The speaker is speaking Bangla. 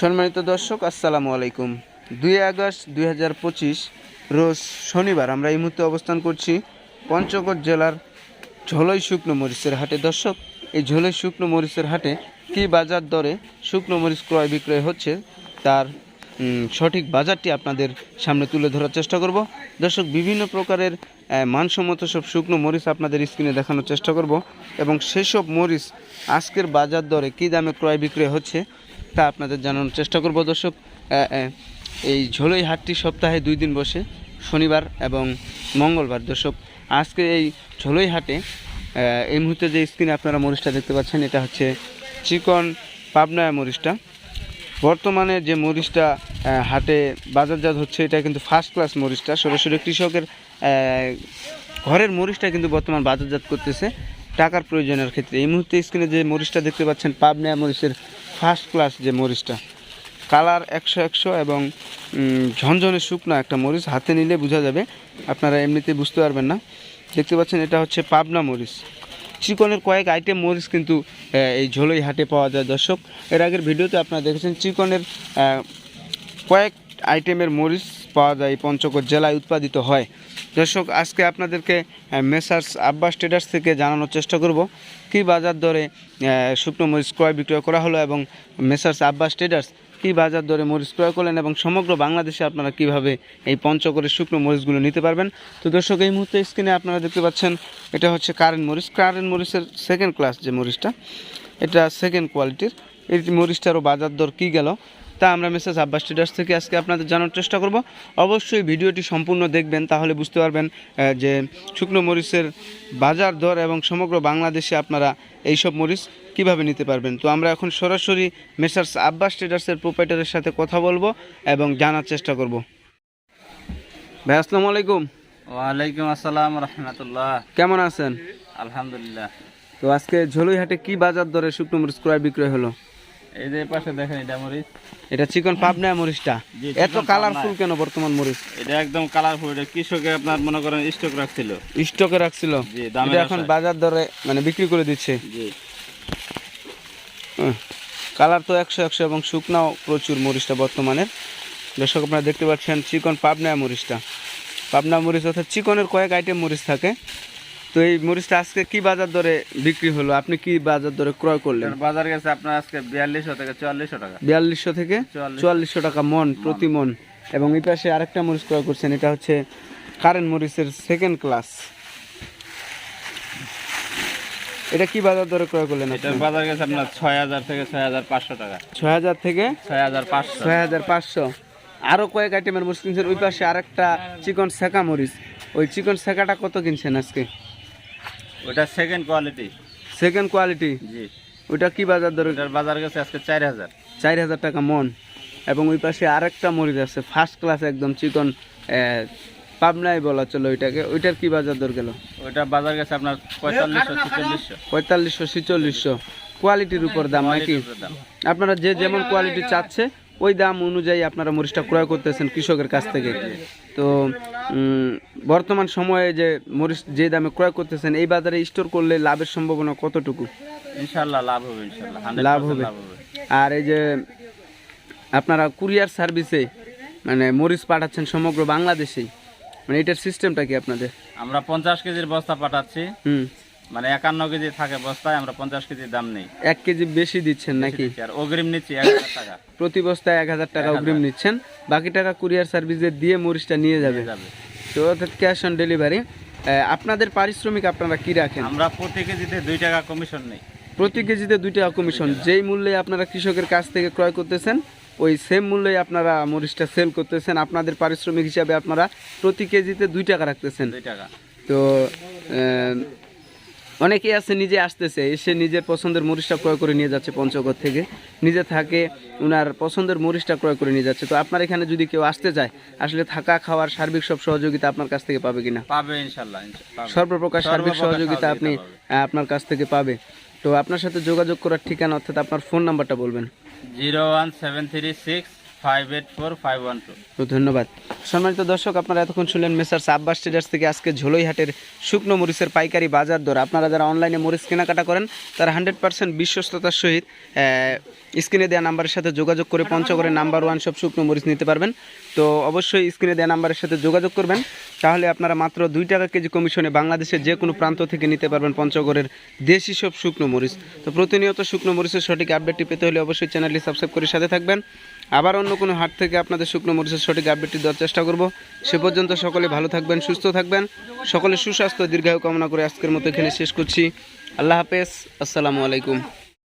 সম্মানিত দর্শক, আসসালামু আলাইকুম। দুই আগস্ট দুই হাজার পঁচিশ, রোজ শনিবার আমরা এই মুহূর্তে অবস্থান করছি পঞ্চগড় জেলার ঝোলই শুকনো মরিচের হাটে। দর্শক, এই ঝোলই শুকনো মরিচের হাটে কি বাজার দরে শুকনো মরিচ ক্রয় বিক্রয় হচ্ছে, তার সঠিক বাজারটি আপনাদের সামনে তুলে ধরার চেষ্টা করব। দর্শক, বিভিন্ন প্রকারের মানসম্মত সব শুকনো মরিচ আপনাদের স্ক্রিনে দেখানোর চেষ্টা করব এবং সেসব মরিচ আজকের বাজার দরে কী দামে ক্রয় বিক্রয় হচ্ছে তা আপনাদের জানানোর চেষ্টা করব। দর্শক এই ঝোলই হাটটি সপ্তাহে দুই দিন বসে, শনিবার এবং মঙ্গলবার। দর্শক, আজকে এই ঝোলই হাটে এই মুহূর্তে যে স্ক্রিনে আপনারা মরিচটা দেখতে পাচ্ছেন, এটা হচ্ছে চিকন পাবনায়া মরিচটা। বর্তমানে যে মরিচটা হাটে বাজারজাত হচ্ছে, এটা কিন্তু ফার্স্ট ক্লাস মরিচটা। সরাসরি কৃষকের ঘরের মরিচটা কিন্তু বর্তমান বাজারজাত করতেছে। টাকার প্রয়োজনের ক্ষেত্রে। এই মুহূর্তে স্ক্রিনে যে মরিচটা দেখতে পাচ্ছেন, পাবনা মরিচের ফার্স্ট ক্লাস যে মরিচটা, কালার একশো একশো এবং ঝনঝনে শুকনো একটা মরিচ হাতে নিলে বোঝা যাবে, আপনারা এমনিতে বুঝতে পারবেন না। দেখতে পাচ্ছেন, এটা হচ্ছে পাবনা মরিচ। চিকনের কয়েক আইটেম মরিচ কিন্তু এই ঝোলই হাটে পাওয়া যায়। দর্শক, এর আগের ভিডিওতে আপনারা দেখেছেন, চিকনের কয়েক আইটেমের মরিচ পাওয়া যায়, পঞ্চগড় জেলায় উৎপাদিত হয়। দর্শক, আজকে আপনাদেরকে মেসার্স আব্বাস ট্রেডার্স থেকে জানানোর চেষ্টা করব, কী বাজার দরে শুকনো মরিচ ক্রয় বিক্রয় করা হলো এবং মেসার্স আব্বাস ট্রেডার্স কী বাজার দরে মরিচ ক্রয় করলেন এবং সমগ্র বাংলাদেশে আপনারা কীভাবে এই পঞ্চগড়ের শুকনো মরিচগুলো নিতে পারবেন। তো দর্শক, এই মুহূর্তে স্ক্রিনে আপনারা দেখতে পাচ্ছেন, এটা হচ্ছে কারেন্ট মরিচ। কারেন্ট মরিচের সেকেন্ড ক্লাস যে মরিচটা, এটা সেকেন্ড কোয়ালিটির এই মরিচটারও বাজার দর কী গেল? তা আমরা মেসেজ আব্বাস ট্রেডার্স থেকে আজকে আপনাদের জানার চেষ্টা করব। অবশ্যই ভিডিওটি সম্পূর্ণ দেখবেন তাহলে বুঝতে পারবেন যে শুকনো মরিচের বাজার দর এবং সমগ্র বাংলাদেশে আপনারা এইসব মরিচ কীভাবে নিতে পারবেন। তো আমরা এখন সরাসরি মেসার্স আব্বাস ট্রেডার্সের প্রোপাইটারের সাথে কথা বলব এবং জানার চেষ্টা করব। ভাই আসসালামু আলাইকুম। ওয়ালাইকুম আসসালাম রহমতুল্লাহ। কেমন আছেন? আলহামদুলিল্লাহ। তো আজকে ঝোলইহাটে কি বাজার দরে শুকনো মরিচ ক্রয় বিক্রয় হলো? এই যে পাশে দেখেন এটা মরিচ। এটা চিকন পাবনা মরিচটা। এত কালারফুল কেন বর্তমান মরিচ? এটা একদম কালারফুল এটা কৃষকে আপনার মনে করেন স্টক রাখছিল। স্টকে রাখছিল। এটা এখন বাজার দরে মানে বিক্রি করে দিচ্ছে। জি। কালার তো একশো একশো এবং শুকনাও প্রচুর মরিচটা বর্তমানের দর্শক আপনারা দেখতে পাচ্ছেন চিকন পাবনা মরিচটা। পাবনা মরিচ অর্থাৎ চিকনের কয়েক আইটেম মরিচ থাকে। তো এই মরিচটা আজকে কি বাজার দরে বিক্রি হলো? আপনি কি বাজার দরে ক্রয় করলেন? বাজার গেছে আপনার আজকে বিয়াল্লিশশো থেকে চুয়াল্লিশশো টাকা। বিয়াল্লিশশো থেকে চুয়াল্লিশ। চুয়াল্লিশশো টাকা মন প্রতি মন। এবং এই পাশে আরেকটা মরিচ ক্রয় করছেন এটা হচ্ছে কারেন্ট মরিচের সেকেন্ড ক্লাস এটা কি বাজার দরে ক্রয় করলেন এটার বাজার গেছে আপনার ছয় হাজার থেকে ছয় হাজার পাঁচশো টাকা। ছয় হাজার থেকে ছয় হাজার পাঁচশো। ছয় হাজার পাঁচশো। আরও কয়েক আইটেমের মরিচ কিনছেন। ওই পাশে আরেকটা চিকন সেকা মরিচ। ওই চিকন সেকাটা কত কিনছেন আজকে? ওটা সেকেন্ড কোয়ালিটি সেকেন্ড কোয়ালিটি জি। ওইটা কি বাজার দরে এটার বাজার গেছে আজকে চার হাজার। চার হাজার টাকা মন। এবং ওই পাশে আরেকটা মরিচ আছে ফার্স্ট ক্লাস একদম চিকন পাবনাই বলা চলো ওইটাকে। ওইটার কি বাজার দর গেল? ওইটার বাজার গেছে আপনার পঁয়তাল্লিশশো ছেচল্লিশশো। পঁয়তাল্লিশশো ছিচল্লিশশো। কোয়ালিটির উপর দাম নাকি? দাম। আপনারা যে যেমন কোয়ালিটি চাচ্ছে ওই দাম অনুযায়ী আপনারা মরিচটা ক্রয় করতেছেন কৃষকের কাছ থেকে। তো বর্তমান সময়ে যে মরিচ যে দামে ক্রয় করতেছেন এই বাজারে স্টোর করলে লাভের সম্ভাবনা কতটুকু? ইনশাল্লাহ লাভ হবে ইনশাল্লাহ লাভ হবে। আর এই যে আপনারা কুরিয়ার সার্ভিসে মানে মরিচ পাঠাচ্ছেন সমগ্র বাংলাদেশেই মানে এটার সিস্টেমটা কি আপনাদের? আমরা পঞ্চাশ কেজির বস্তা পাঠাচ্ছি। হুম। মানে একান্ন কেজি থাকে বস্তায় আমরা পঞ্চাশ কেজি দাম নেই। এক কেজি বেশি দিচ্ছেন নাকি? আর অগ্রিম নিচ্ছি এক হাজার টাকা। প্রতি বস্তায় এক হাজার টাকা অগ্রিম নিচ্ছেন। বাকি টাকা কুরিয়ার সার্ভিসে দিয়ে মরিচটা নিয়ে যাবে। তো অর্থাৎ ক্যাশ অন ডেলিভারি। আপনাদের পারিশ্রমিক আপনারা কি রাখেন? আমরা প্রতি কেজিতে দুই টাকা কমিশন নেই। প্রতি কেজিতে দুই টাকা কমিশন। যেই মূল্যে আপনারা কৃষকের কাছ থেকে ক্রয় করতেছেন ওই সেম মূল্যে আপনারা মরিচটা সেল করতেছেন। আপনাদের পারিশ্রমিক হিসাবে আপনারা প্রতি কেজিতে দুই টাকা রাখতেছেন। দুই টাকা। তো অনেকেই আছে নিজে আসতেছে এসে নিজের পছন্দের মরিচটা ক্রয় করে নিয়ে যাচ্ছে পঞ্চগড় থেকে। নিজে থাকে উনার পছন্দের মরিচটা ক্রয় করে নিয়ে যাচ্ছে। তো আপনার এখানে যদি কেউ আসতে চায় আসলে থাকা খাওয়ার সার্বিক সব সহযোগিতা আপনার কাছ থেকে পাবে কিনা? পাবে ইনশাল্লাহ সর্বপ্রকার সার্বিক সহযোগিতা আপনি আপনার কাছ থেকে পাবে। তো আপনার সাথে যোগাযোগ করার ঠিকানা অর্থাৎ আপনার ফোন নাম্বারটা বলবেন। Zero one seven three six five four five one ধন্যবাদ। সম্মানিত দর্শক, আপনারা এতক্ষণ শুনলেন মেসার্স আব্বাস ট্রেডার্স থেকে আজকে ঝোলইহাটের শুকনো মরিচের পাইকারি বাজার দর। আপনারা যারা অনলাইনে মরিচ কেনাকাটা করেন, তারা হান্ড্রেড পার্সেন্ট বিশ্বস্ততার সহিত স্ক্রিনে দেওয়া নাম্বারের সাথে যোগাযোগ করে পঞ্চগড়ের নাম্বার ওয়ান সব শুকনো মরিচ নিতে পারবেন। তো অবশ্যই স্ক্রিনে দেওয়া নাম্বারের সাথে যোগাযোগ করবেন। তাহলে আপনারা মাত্র দুই টাকা কেজি কমিশনে বাংলাদেশের যে কোনো প্রান্ত থেকে নিতে পারবেন পঞ্চগড়ের দেশি সব শুকনো মরিচ। তো প্রতিনিয়ত শুকনো মরিচের সঠিক আপডেটটি পেতে হলে অবশ্যই চ্যানেলটি সাবস্ক্রাইব করে সাথে থাকবেন। আবার অন্য কোনো হাট থেকে আপনাদের শুকনো মরিচের সঠিক আপডেটটি দেওয়ার চেষ্টা করব। সে পর্যন্ত সকলে ভালো থাকবেন, সুস্থ থাকবেন। সকলে সুস্বাস্থ্য, দীর্ঘায়ু কামনা করে আজকের মতো এখানে শেষ করছি। আল্লাহ হাফেজ। আসসালামু আলাইকুম।